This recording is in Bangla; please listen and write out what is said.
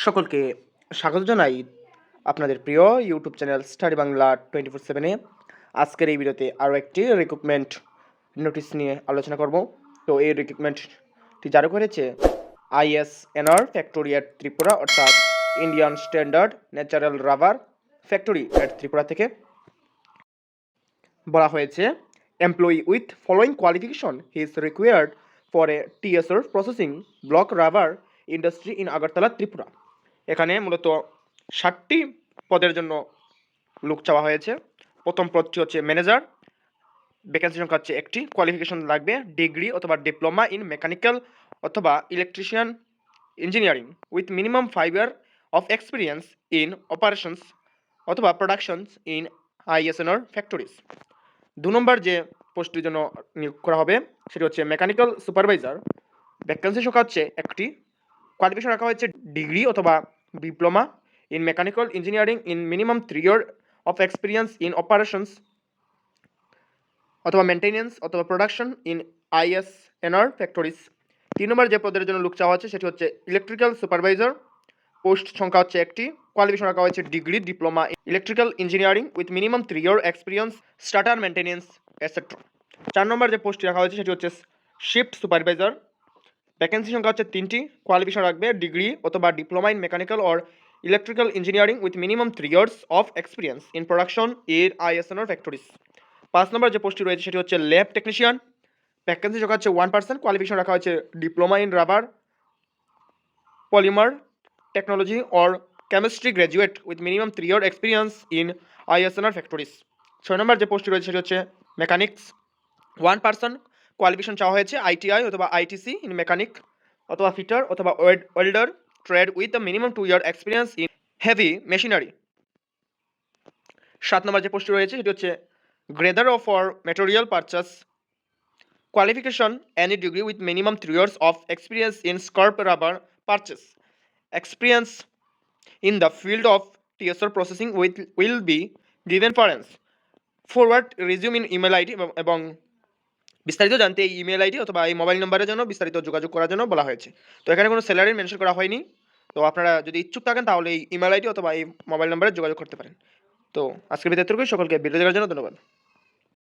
সকলকে স্বাগত জানাই আপনাদের প্রিয় YouTube channel study Bangla twenty four সেভেনে। আজকের এই ভিডিওতে আরও একটি রিক্রুটমেন্ট নোটিশ নিয়ে আলোচনা করব। তো এই রিক্রুটমেন্টটি জারি করেছে আইএসএনআর ফ্যাক্টরি অ্যাট ত্রিপুরা, অর্থাৎ Indian standard natural rubber factory at Tripura থেকে। বলা হয়েছে employee with following qualification he is required for a TSR processing block rubber industry in Agartala Tripura এখানে মূলত ষাটটি পদের জন্য লোক চাওয়া হয়েছে। প্রথম পদটি হচ্ছে ম্যানেজার ভ্যাকেন্সি সংখ্যা হচ্ছে একটি। কোয়ালিফিকেশন লাগবে ডিগ্রি অথবা ডিপ্লোমা ইন মেকানিক্যাল অথবা electrician engineering with minimum five year of experience in operations অথবা প্রোডাকশনস ইন আইএসএনআর ফ্যাক্টরিজ দু নম্বর যে পোস্টটির জন্য নিয়োগ করা হবে, সেটি হচ্ছে মেকানিক্যাল সুপারভাইজার ভ্যাকেন্সি সংখ্যা হচ্ছে একটি। কোয়ালিফিকেশন রাখা হয়েছে ডিগ্রি অথবা diploma in mechanical engineering in minimum three year of experience in operations অথবা মেনটেনেন্স অথবা প্রোডাকশন ইন আইএসএনআর ফ্যাক্টরিজ তিন নম্বর যে পদের জন্য লোক চাওয়া হচ্ছে সেটি হচ্ছে ইলেকট্রিক্যাল সুপারভাইজার পোস্ট সংখ্যা হচ্ছে একটি। কোয়ালিফিকেশন রাখা হয়েছে degree diploma electrical engineering with minimum three year experience starter maintenance etcetera চার নম্বর যে পোস্টটি রাখা হয়েছে সেটি হচ্ছে শিফট সুপারভাইজার ভ্যাকেন্সি সংখ্যা হচ্ছে তিনটি। কোয়ালিফিকেশন রাখবে ডিগ্রি অথবা diploma in mechanical or electrical engineering with minimum three years of experience in production এর আইএসএনআর ফ্যাক্টরিজ পাঁচ নম্বর যে পোস্টটি রয়েছে সেটি হচ্ছে ল্যাব টেকনিশিয়ান ভ্যাকেন্সি সংখ্যা হচ্ছে ওয়ান পার্সেন্ট কোয়ালিফিকেশন রাখা হয়েছে diploma in rubber polymer technology or chemistry graduate with minimum three year experience in ISNR factories ছয় নম্বর যে পোস্টটি রয়েছে সেটি হচ্ছে মেকানিক্স ওয়ান পার্সন কোয়ালিফিকেশন চাওয়া হয়েছে আইটিআই অথবা আইটিসি ইন মেকানিক অথবা ফিটার অথবা welder trade with the minimum two year experience in heavy machinery. সাত নম্বর যে পোস্টটি রয়েছে, সেটি হচ্ছে grader of for material purchase qualification any degree with minimum three years of experience in scrap rubber purchase. Experience in the field of TSR processing with, will be given preference. Forward resume in email ID এবং বিস্তারিত জানতে এই ইমেল আইডি অথবা এই মোবাইল নম্বরের জন্য বিস্তারিত যোগাযোগ করার জন্য বলা হয়েছে। তো এখানে কোনো স্যালারি মেনশন করা হয়নি। তো আপনারা যদি ইচ্ছুক থাকেন তাহলে এই ইমেল আইডি অথবা এই মোবাইল নম্বরে যোগাযোগ করতে পারেন। তো আজকের ভিতরে সকলকে দেখার জন্য ধন্যবাদ।